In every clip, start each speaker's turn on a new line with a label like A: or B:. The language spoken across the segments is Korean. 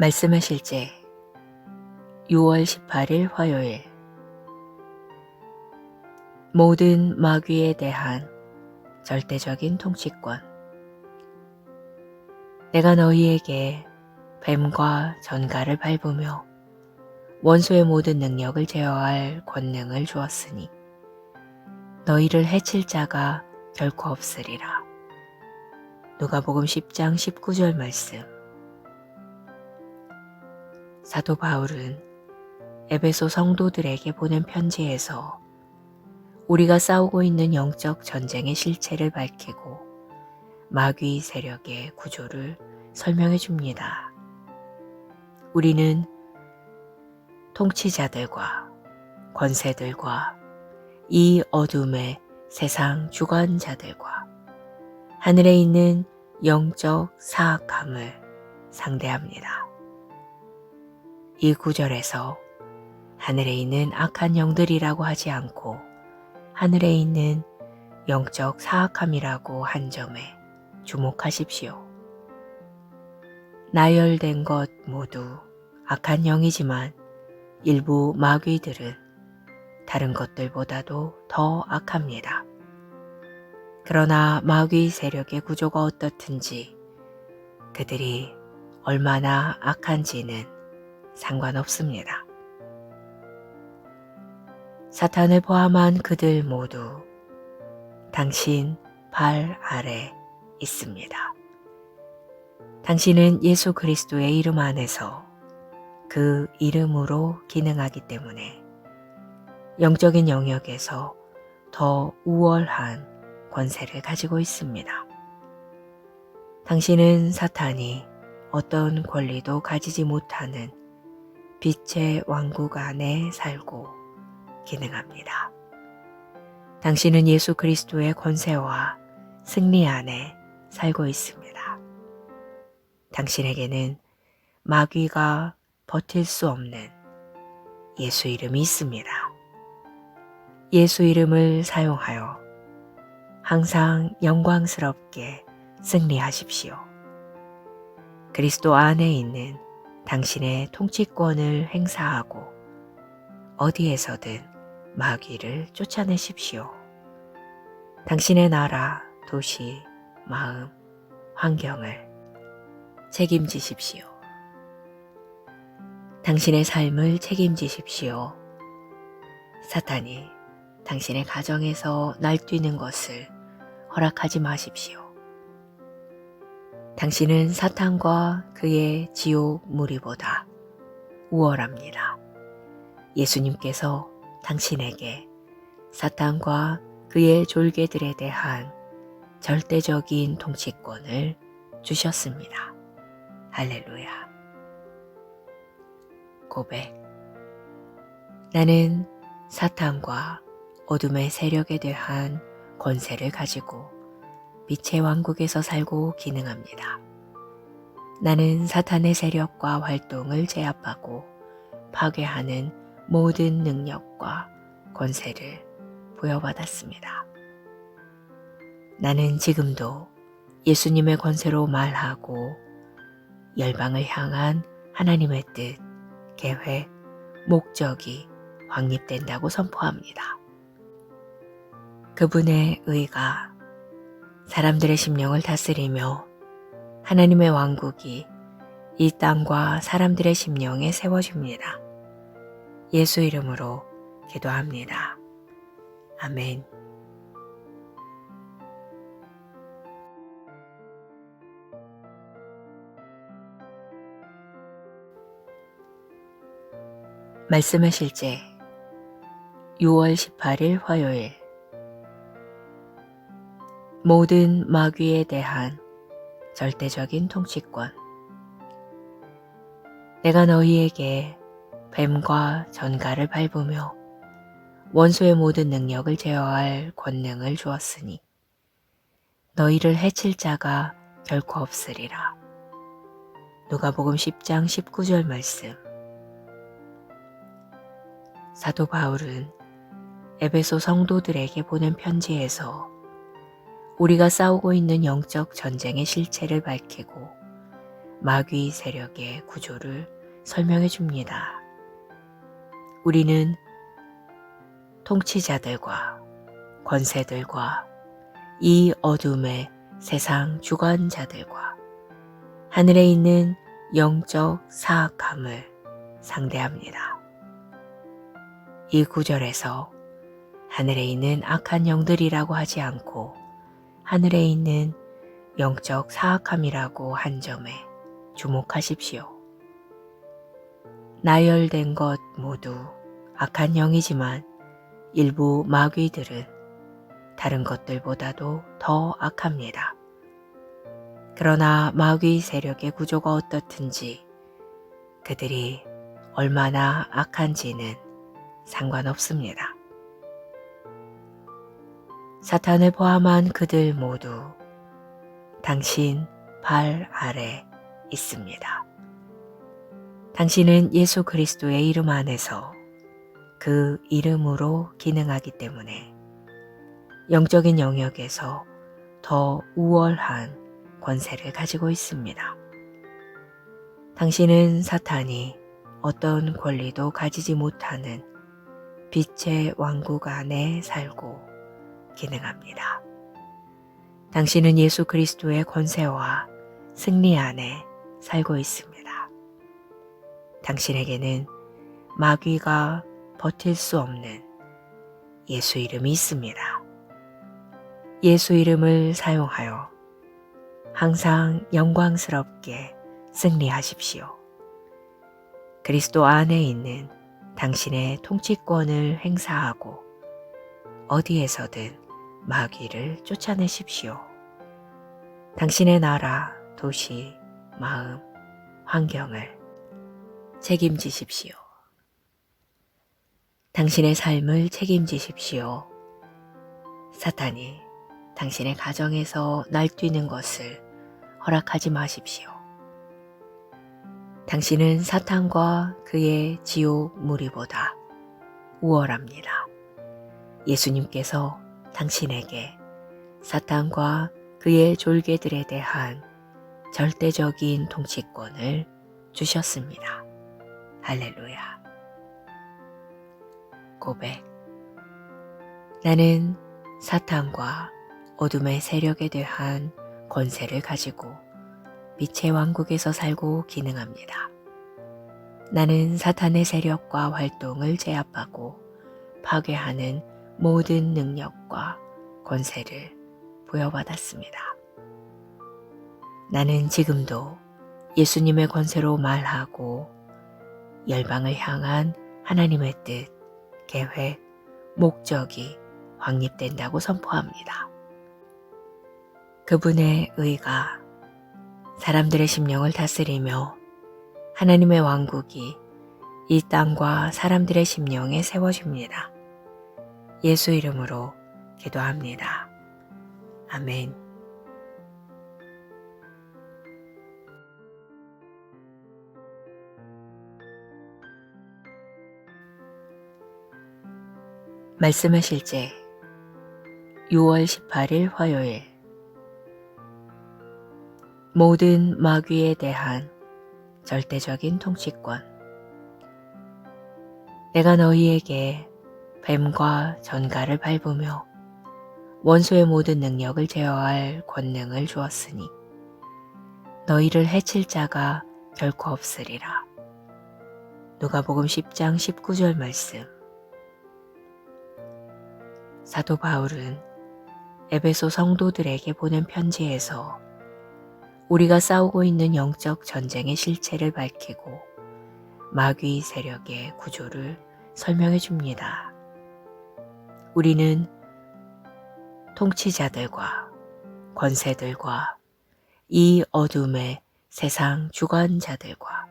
A: 말씀의 실제 6월 18일 화요일. 모든 마귀에 대한 절대적인 통치권. 내가 너희에게 뱀과 전갈을 밟으며 원수의 모든 능력을 제어할 권능을 주었으니 너희를 해칠 자가 결코 없으리라. 누가복음 10장 19절 말씀 사도 바울은 에베소 성도들에게 보낸 편지에서 우리가 싸우고 있는 영적 전쟁의 실체를 밝히고 마귀 세력의 구조를 설명해 줍니다. 우리는 통치자들과 권세들과 이 어둠의 세상 주관자들과 하늘에 있는 영적 사악함을 상대합니다. 이 구절에서 하늘에 있는 악한 영들이라고 하지 않고 하늘에 있는 영적 사악함이라고 한 점에 주목하십시오. 나열된 것 모두 악한 영이지만 일부 마귀들은 다른 것들보다도 더 악합니다. 그러나 마귀 세력의 구조가 어떻든지 그들이 얼마나 악한지는 상관없습니다. 사탄을 포함한 그들 모두 당신 발 아래 있습니다. 당신은 예수 그리스도의 이름 안에서 그 이름으로 기능하기 때문에 영적인 영역에서 더 우월한 권세를 가지고 있습니다. 당신은 사탄이 어떤 권리도 가지지 못하는 빛의 왕국 안에 살고 기능합니다. 당신은 예수 그리스도의 권세와 승리 안에 살고 있습니다. 당신에게는 마귀가 버틸 수 없는 예수 이름이 있습니다. 예수 이름을 사용하여 항상 영광스럽게 승리하십시오. 그리스도 안에 있는 당신의 통치권을 행사하고 어디에서든 마귀를 쫓아내십시오. 당신의 나라, 도시, 마음, 환경을 책임지십시오. 당신의 삶을 책임지십시오. 사탄이 당신의 가정에서 날뛰는 것을 허락하지 마십시오. 당신은 사탄과 그의 지옥 무리보다 우월합니다. 예수님께서 당신에게 사탄과 그의 졸개들에 대한 절대적인 통치권을 주셨습니다. 할렐루야. 고백. 나는 사탄과 어둠의 세력에 대한 권세를 가지고 빛의 왕국에서 살고 기능합니다. 나는 사탄의 세력과 활동을 제압하고 파괴하는 모든 능력과 권세를 부여받았습니다. 나는 지금도 예수님의 권세로 말하고 열방을 향한 하나님의 뜻, 계획, 목적이 확립된다고 선포합니다. 그분의 의가 사람들의 심령을 다스리며 하나님의 왕국이 이 땅과 사람들의 심령에 세워집니다. 예수 이름으로 기도합니다. 아멘. 말씀의 실제 6월 18일 화요일 모든 마귀에 대한 절대적인 통치권 내가 너희에게 뱀과 전갈을 밟으며 원수의 모든 능력을 제어할 권능을 주었으니 너희를 해칠 자가 결코 없으리라. 누가복음 10장 19절 말씀 사도 바울은 에베소 성도들에게 보낸 편지에서 우리가 싸우고 있는 영적 전쟁의 실체를 밝히고 마귀 세력의 구조를 설명해 줍니다. 우리는 통치자들과 권세들과 이 어둠의 세상 주관자들과 하늘에 있는 영적 사악함을 상대합니다. 이 구절에서 하늘에 있는 악한 영들이라고 하지 않고 하늘에 있는 영적 사악함이라고 한 점에 주목하십시오. 나열된 것 모두 악한 영이지만 일부 마귀들은 다른 것들보다도 더 악합니다. 그러나 마귀 세력의 구조가 어떻든지 그들이 얼마나 악한지는 상관없습니다. 사탄을 포함한 그들 모두 당신 발 아래 있습니다. 당신은 예수 그리스도의 이름 안에서 그 이름으로 기능하기 때문에 영적인 영역에서 더 우월한 권세를 가지고 있습니다. 당신은 사탄이 어떤 권리도 가지지 못하는 빛의 왕국 안에 살고 기능합니다. 당신은 예수 그리스도의 권세와 승리 안에 살고 있습니다. 당신에게는 마귀가 버틸 수 없는 예수 이름이 있습니다. 예수 이름을 사용하여 항상 영광스럽게 승리하십시오. 그리스도 안에 있는 당신의 통치권을 행사하고 어디에서든 마귀를 쫓아내십시오. 당신의 나라, 도시, 마음, 환경을 책임지십시오. 당신의 삶을 책임지십시오. 사탄이 당신의 가정에서 날뛰는 것을 허락하지 마십시오. 당신은 사탄과 그의 지옥 무리보다 우월합니다. 예수님께서 당신에게 사탄과 그의 졸개들에 대한 절대적인 통치권을 주셨습니다. 할렐루야. 고백. 나는 사탄과 어둠의 세력에 대한 권세를 가지고 빛의 왕국에서 살고 기능합니다. 나는 사탄의 세력과 활동을 제압하고 파괴하는 모든 능력과 권세를 부여받았습니다. 나는 지금도 예수님의 권세로 말하고 열방을 향한 하나님의 뜻, 계획, 목적이 확립된다고 선포합니다. 그분의 의가 사람들의 심령을 다스리며 하나님의 왕국이 이 땅과 사람들의 심령에 세워집니다. 예수 이름으로 기도합니다. 아멘. 말씀하실 제 6월 18일 화요일 모든 마귀에 대한 절대적인 통치권 내가 너희에게 뱀과 전갈을 밟으며 원수의 모든 능력을 제어할 권능을 주었으니 너희를 해칠 자가 결코 없으리라. 누가복음 10장 19절 말씀 사도 바울은 에베소 성도들에게 보낸 편지에서 우리가 싸우고 있는 영적 전쟁의 실체를 밝히고 마귀 세력의 구조를 설명해 줍니다. 우리는 통치자들과 권세들과 이 어둠의 세상 주관자들과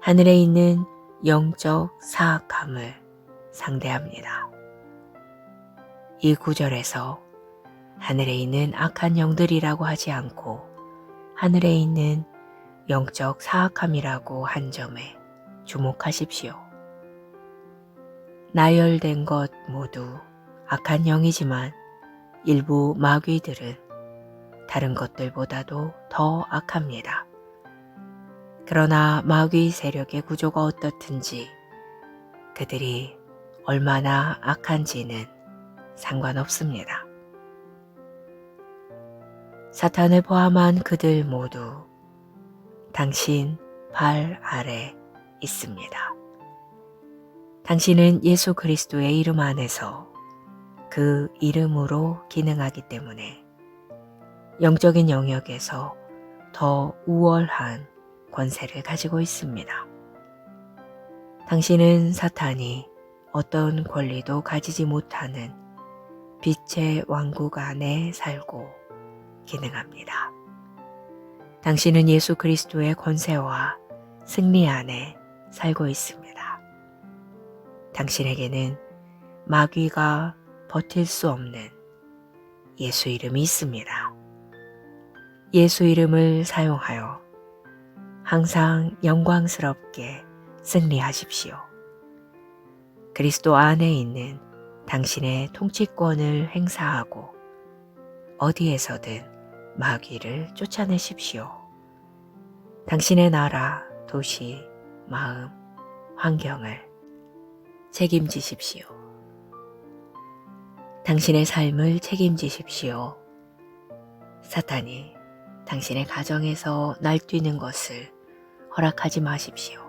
A: 하늘에 있는 영적 사악함을 상대합니다. 이 구절에서 하늘에 있는 악한 영들이라고 하지 않고 하늘에 있는 영적 사악함이라고 한 점에 주목하십시오. 나열된 것 모두 악한 영이지만 일부 마귀들은 다른 것들보다도 더 악합니다. 그러나 마귀 세력의 구조가 어떻든지 그들이 얼마나 악한지는 상관없습니다. 사탄을 포함한 그들 모두 당신 발 아래 있습니다. 당신은 예수 그리스도의 이름 안에서 그 이름으로 기능하기 때문에 영적인 영역에서 더 우월한 권세를 가지고 있습니다. 당신은 사탄이 어떤 권리도 가지지 못하는 빛의 왕국 안에 살고 기능합니다. 당신은 예수 그리스도의 권세와 승리 안에 살고 있습니다. 당신에게는 마귀가 버틸 수 없는 예수 이름이 있습니다. 예수 이름을 사용하여 항상 영광스럽게 승리하십시오. 그리스도 안에 있는 당신의 통치권을 행사하고 어디에서든 마귀를 쫓아내십시오. 당신의 나라, 도시, 마음, 환경을 책임지십시오. 당신의 삶을 책임지십시오. 사탄이 당신의 가정에서 날뛰는 것을 허락하지 마십시오.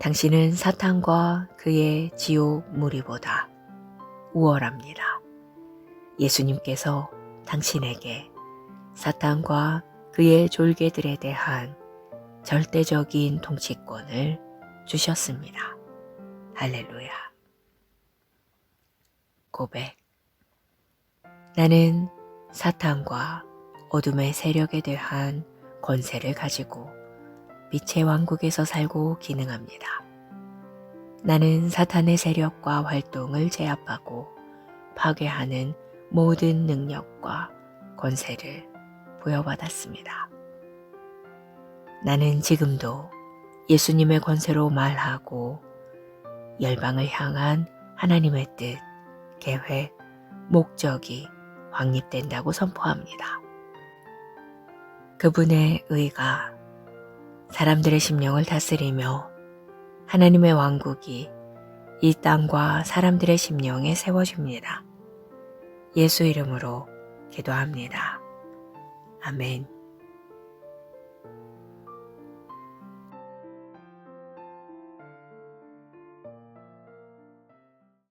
A: 당신은 사탄과 그의 지옥 무리보다 우월합니다. 예수님께서 당신에게 사탄과 그의 졸개들에 대한 절대적인 통치권을 주셨습니다. 할렐루야. 고백. 나는 사탄과 어둠의 세력에 대한 권세를 가지고 빛의 왕국에서 살고 기능합니다. 나는 사탄의 세력과 활동을 제압하고 파괴하는 모든 능력과 권세를 부여받았습니다. 나는 지금도 예수님의 권세로 말하고 열방을 향한 하나님의 뜻, 계획, 목적이 확립된다고 선포합니다. 그분의 의가 사람들의 심령을 다스리며 하나님의 왕국이 이 땅과 사람들의 심령에 세워집니다. 예수 이름으로 기도합니다. 아멘.